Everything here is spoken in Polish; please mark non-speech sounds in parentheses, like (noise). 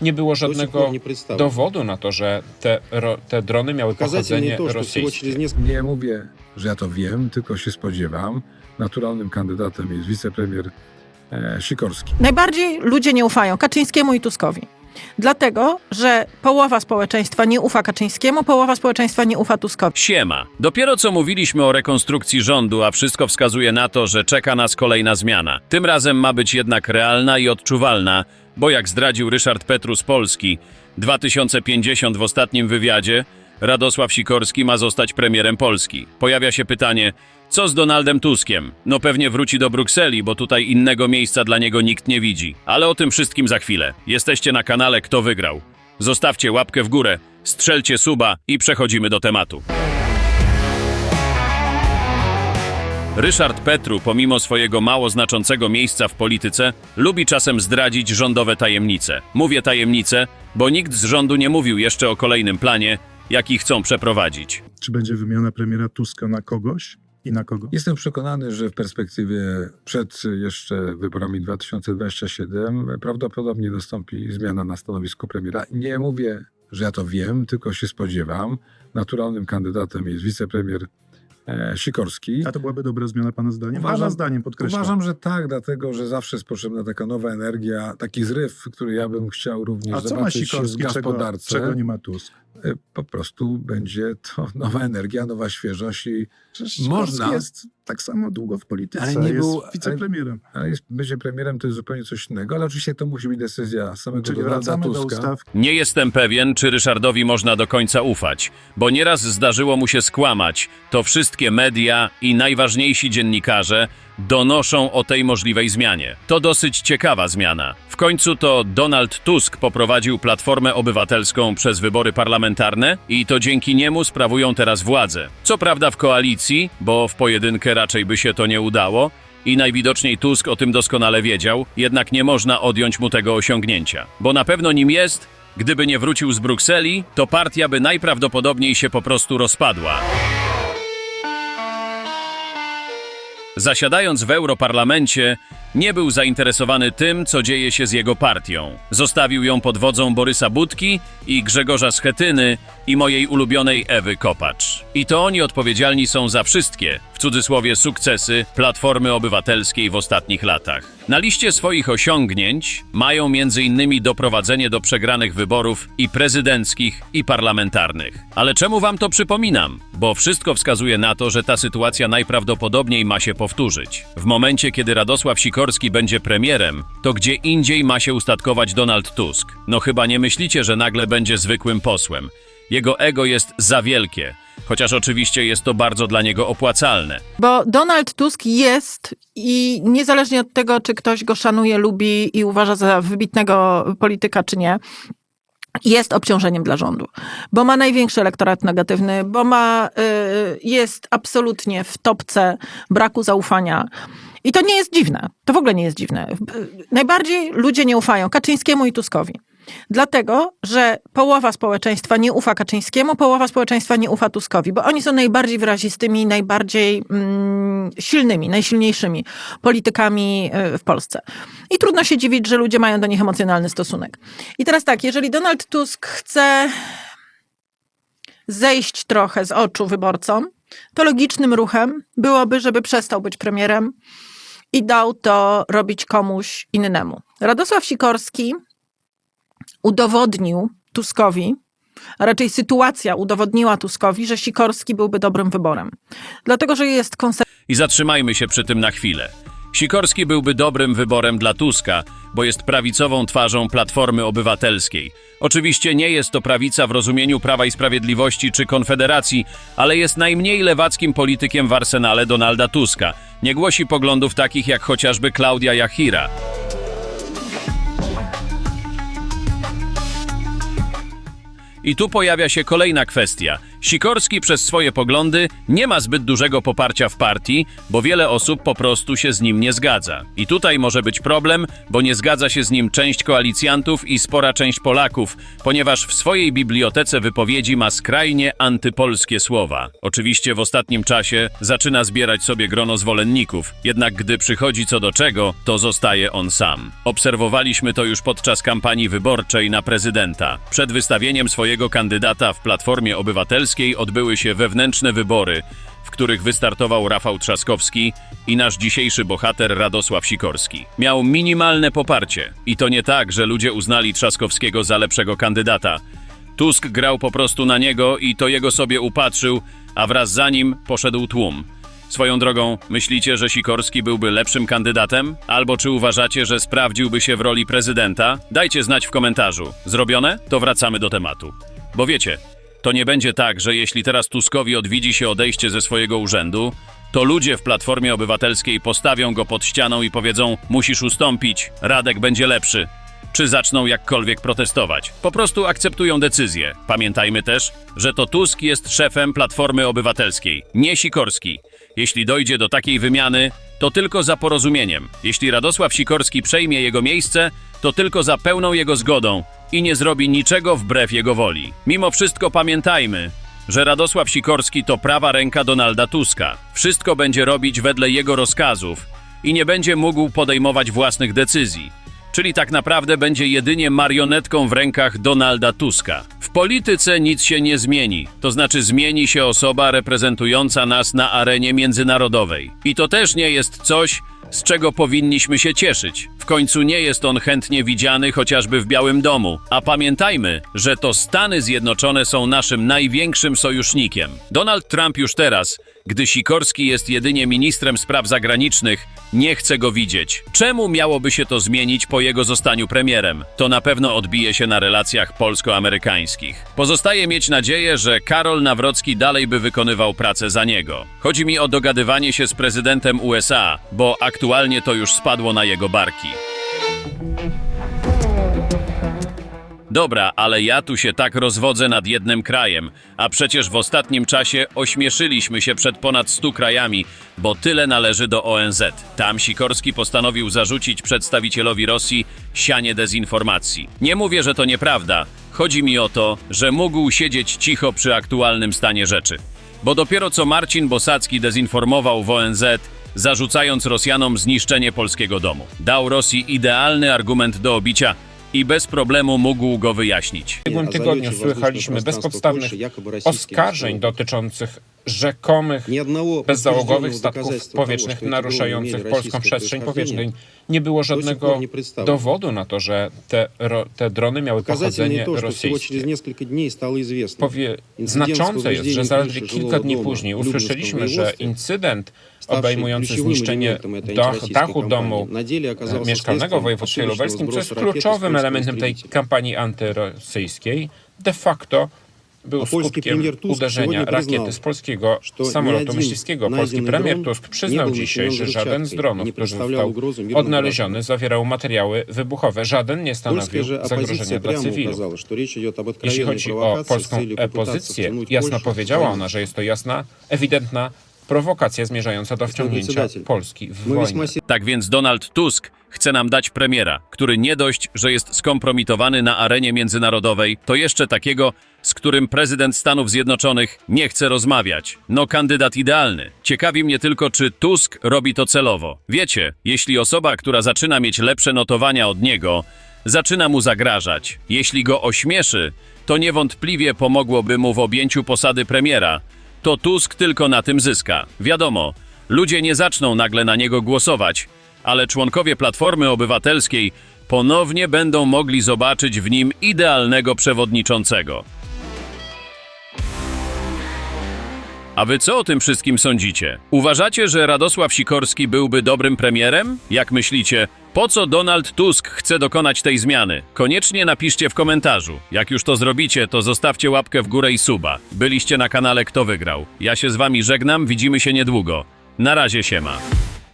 Nie było żadnego dowodu na to, że te, ro, te drony miały pochodzenie rosyjskie. Nie mówię, że ja to wiem, tylko się spodziewam. Naturalnym kandydatem jest wicepremier e, Sikorski. Najbardziej ludzie nie ufają Kaczyńskiemu i Tuskowi. Dlatego, że połowa społeczeństwa nie ufa Kaczyńskiemu, połowa społeczeństwa nie ufa Tuskowi. Siema. Dopiero co mówiliśmy o rekonstrukcji rządu, a wszystko wskazuje na to, że czeka nas kolejna zmiana. Tym razem ma być jednak realna i odczuwalna, bo jak zdradził Ryszard Petru z Polski, 2050 w ostatnim wywiadzie, Radosław Sikorski ma zostać premierem Polski. Pojawia się pytanie, co z Donaldem Tuskiem? No pewnie wróci do Brukseli, bo tutaj innego miejsca dla niego nikt nie widzi. Ale o tym wszystkim za chwilę. Jesteście na kanale Kto Wygrał. Zostawcie łapkę w górę, strzelcie suba i przechodzimy do tematu. Ryszard Petru, pomimo swojego mało znaczącego miejsca w polityce, lubi czasem zdradzić rządowe tajemnice. Mówię tajemnice, bo nikt z rządu nie mówił jeszcze o kolejnym planie, jaki chcą przeprowadzić. Czy będzie wymiana premiera Tuska na kogoś i na kogo? Jestem przekonany, że w perspektywie przed jeszcze wyborami 2027 prawdopodobnie nastąpi zmiana na stanowisku premiera. Nie mówię, że ja to wiem, tylko się spodziewam. Naturalnym kandydatem jest wicepremier Sikorski. A to byłaby dobra zmiana pana zdaniem? Uważam- pana zdaniem, podkreślam. Uważam, że tak, dlatego że zawsze jest potrzebna taka nowa energia, taki zryw, który ja bym chciał również A co ma zobaczyć w Sikorski, czego, gospodarce. czego nie ma Tusk? E, Po prostu będzie to (laughs) nowa energia, nowa świeżość i Przecież Można. Sikorski jest tak samo długo w polityce, Ale nie jest był- wicepremierem. Ale jest, bycie premierem to jest zupełnie coś innego, ale oczywiście to musi być decyzja samego Czyli Donalda wracamy do Tuska. ustawki. Nie jestem pewien, czy Ryszardowi można do końca ufać, bo nieraz zdarzyło mu się skłamać. To wszystkie media i najważniejsi dziennikarze donoszą o tej możliwej zmianie. To dosyć ciekawa zmiana. W końcu to Donald Tusk poprowadził Platformę Obywatelską przez wybory parlamentarne i to dzięki niemu sprawują teraz władzę. Co prawda w koalicji, bo w pojedynkę raczej by się to nie udało, i najwidoczniej Tusk o tym doskonale wiedział, jednak nie można odjąć mu tego osiągnięcia. Bo na pewno nim jest, gdyby nie wrócił z Brukseli, to partia by najprawdopodobniej się po prostu rozpadła. Zasiadając w Europarlamencie, nie był zainteresowany tym, co dzieje się z jego partią. Zostawił ją pod wodzą Borysa Budki i Grzegorza Schetyny i mojej ulubionej Ewy Kopacz. I to oni odpowiedzialni są za wszystkie, w cudzysłowie sukcesy, Platformy Obywatelskiej w ostatnich latach. Na liście swoich osiągnięć mają m.in. doprowadzenie do przegranych wyborów i prezydenckich, i parlamentarnych. Ale czemu wam to przypominam? Bo wszystko wskazuje na to, że ta sytuacja najprawdopodobniej ma się powtórzyć. W momencie, kiedy Radosław Sikorski będzie premierem, to gdzie indziej ma się ustatkować Donald Tusk. No chyba nie myślicie, że nagle będzie zwykłym posłem. Jego ego jest za wielkie, chociaż oczywiście jest to bardzo dla niego opłacalne. Bo Donald Tusk jest i niezależnie od tego, czy ktoś go szanuje, lubi i uważa za wybitnego polityka, czy nie, jest obciążeniem dla rządu, bo ma największy elektorat negatywny, bo ma, y, jest absolutnie w topce braku zaufania. I to nie jest dziwne. To w ogóle nie jest dziwne. Najbardziej ludzie nie ufają Kaczyńskiemu i Tuskowi. Dlatego, że połowa społeczeństwa nie ufa Kaczyńskiemu, połowa społeczeństwa nie ufa Tuskowi, bo oni są najbardziej wyrazistymi, najbardziej mm, silnymi, najsilniejszymi politykami y, w Polsce. I trudno się dziwić, że ludzie mają do nich emocjonalny stosunek. I teraz tak, jeżeli Donald Tusk chce zejść trochę z oczu wyborcom, to logicznym ruchem byłoby, żeby przestał być premierem i dał to robić komuś innemu. Radosław Sikorski udowodnił Tuskowi, a raczej sytuacja udowodniła Tuskowi, że Sikorski byłby dobrym wyborem. Dlatego, że jest konserwatywny. I zatrzymajmy się przy tym na chwilę. Sikorski byłby dobrym wyborem dla Tuska, bo jest prawicową twarzą Platformy Obywatelskiej. Oczywiście nie jest to prawica w rozumieniu Prawa i Sprawiedliwości czy Konfederacji, ale jest najmniej lewackim politykiem w arsenale Donalda Tuska. Nie głosi poglądów takich jak chociażby Klaudia Jachira. I tu pojawia się kolejna kwestia. Sikorski przez swoje poglądy nie ma zbyt dużego poparcia w partii, bo wiele osób po prostu się z nim nie zgadza. I tutaj może być problem, bo nie zgadza się z nim część koalicjantów i spora część Polaków, ponieważ w swojej bibliotece wypowiedzi ma skrajnie antypolskie słowa. Oczywiście w ostatnim czasie zaczyna zbierać sobie grono zwolenników, jednak gdy przychodzi co do czego, to zostaje on sam. Obserwowaliśmy to już podczas kampanii wyborczej na prezydenta. Przed wystawieniem swojego kandydata w Platformie Obywatelskiej odbyły się wewnętrzne wybory, w których wystartował Rafał Trzaskowski i nasz dzisiejszy bohater Radosław Sikorski. Miał minimalne poparcie i to nie tak, że ludzie uznali Trzaskowskiego za lepszego kandydata. Tusk grał po prostu na niego i to jego sobie upatrzył, a wraz za nim poszedł tłum. Swoją drogą, myślicie, że Sikorski byłby lepszym kandydatem? Albo czy uważacie, że sprawdziłby się w roli prezydenta? Dajcie znać w komentarzu. Zrobione? To wracamy do tematu. Bo wiecie, to nie będzie tak, że jeśli teraz Tuskowi odwiedzi się odejście ze swojego urzędu, to ludzie w Platformie Obywatelskiej postawią go pod ścianą i powiedzą: Musisz ustąpić, Radek będzie lepszy. Czy zaczną jakkolwiek protestować. Po prostu akceptują decyzję. Pamiętajmy też, że to Tusk jest szefem Platformy Obywatelskiej, nie Sikorski. Jeśli dojdzie do takiej wymiany, to tylko za porozumieniem. Jeśli Radosław Sikorski przejmie jego miejsce, to tylko za pełną jego zgodą i nie zrobi niczego wbrew jego woli. Mimo wszystko pamiętajmy, że Radosław Sikorski to prawa ręka Donalda Tuska. Wszystko będzie robić wedle jego rozkazów i nie będzie mógł podejmować własnych decyzji. Czyli tak naprawdę będzie jedynie marionetką w rękach Donalda Tuska. W polityce nic się nie zmieni, to znaczy zmieni się osoba reprezentująca nas na arenie międzynarodowej. I to też nie jest coś, z czego powinniśmy się cieszyć. W końcu nie jest on chętnie widziany chociażby w Białym Domu. A pamiętajmy, że to Stany Zjednoczone są naszym największym sojusznikiem. Donald Trump już teraz, gdy Sikorski jest jedynie ministrem spraw zagranicznych, nie chce go widzieć. Czemu miałoby się to zmienić po jego zostaniu premierem? To na pewno odbije się na relacjach polsko-amerykańskich. Pozostaje mieć nadzieję, że Karol Nawrocki dalej by wykonywał pracę za niego. Chodzi mi o dogadywanie się z prezydentem USA, bo aktualnie to już spadło na jego barki. Dobra, ale ja tu się tak rozwodzę nad jednym krajem, a przecież w ostatnim czasie ośmieszyliśmy się przed ponad 100 krajami, bo tyle należy do ONZ. Tam Sikorski postanowił zarzucić przedstawicielowi Rosji sianie dezinformacji. Nie mówię, że to nieprawda. Chodzi mi o to, że mógł siedzieć cicho przy aktualnym stanie rzeczy. Bo dopiero co Marcin Bosacki dezinformował w ONZ, zarzucając Rosjanom zniszczenie polskiego domu. Dał Rosji idealny argument do obicia i bez problemu mógł go wyjaśnić. W ubiegłym tygodniu słychaliśmy bezpodstawnych oskarżeń dotyczących rzekomych bezzałogowych statków powietrznych naruszających polską przestrzeń powietrzną. Nie było żadnego dowodu na to, że te, ro, te drony miały pochodzenie rosyjskie. Powie, znaczące jest, że zaledwie kilka dni później usłyszeliśmy, że incydent obejmujący zniszczenie dach, dachu domu mieszkalnego w województwie lubelskim, co jest kluczowym elementem tej kampanii antyrosyjskiej, de facto był skutkiem uderzenia rakiety z polskiego samolotu myśliwskiego. Polski premier Tusk przyznał dzisiaj, że żaden z dronów, który został odnaleziony, zawierał materiały wybuchowe. Żaden nie stanowił zagrożenia dla cywilów. Jeśli chodzi o polską opozycję, jasno powiedziała ona, że jest to jasna, ewidentna Prowokacja zmierzająca do wciągnięcia Polski w wojnę. Tak więc Donald Tusk chce nam dać premiera, który nie dość, że jest skompromitowany na arenie międzynarodowej, to jeszcze takiego, z którym prezydent Stanów Zjednoczonych nie chce rozmawiać. No kandydat idealny. Ciekawi mnie tylko, czy Tusk robi to celowo. Wiecie, jeśli osoba, która zaczyna mieć lepsze notowania od niego, zaczyna mu zagrażać, jeśli go ośmieszy, to niewątpliwie pomogłoby mu w objęciu posady premiera to Tusk tylko na tym zyska. Wiadomo, ludzie nie zaczną nagle na niego głosować, ale członkowie Platformy Obywatelskiej ponownie będą mogli zobaczyć w nim idealnego przewodniczącego. A wy co o tym wszystkim sądzicie? Uważacie, że Radosław Sikorski byłby dobrym premierem? Jak myślicie, po co Donald Tusk chce dokonać tej zmiany? Koniecznie napiszcie w komentarzu. Jak już to zrobicie, to zostawcie łapkę w górę i suba. Byliście na kanale Kto Wygrał. Ja się z wami żegnam, widzimy się niedługo. Na razie siema.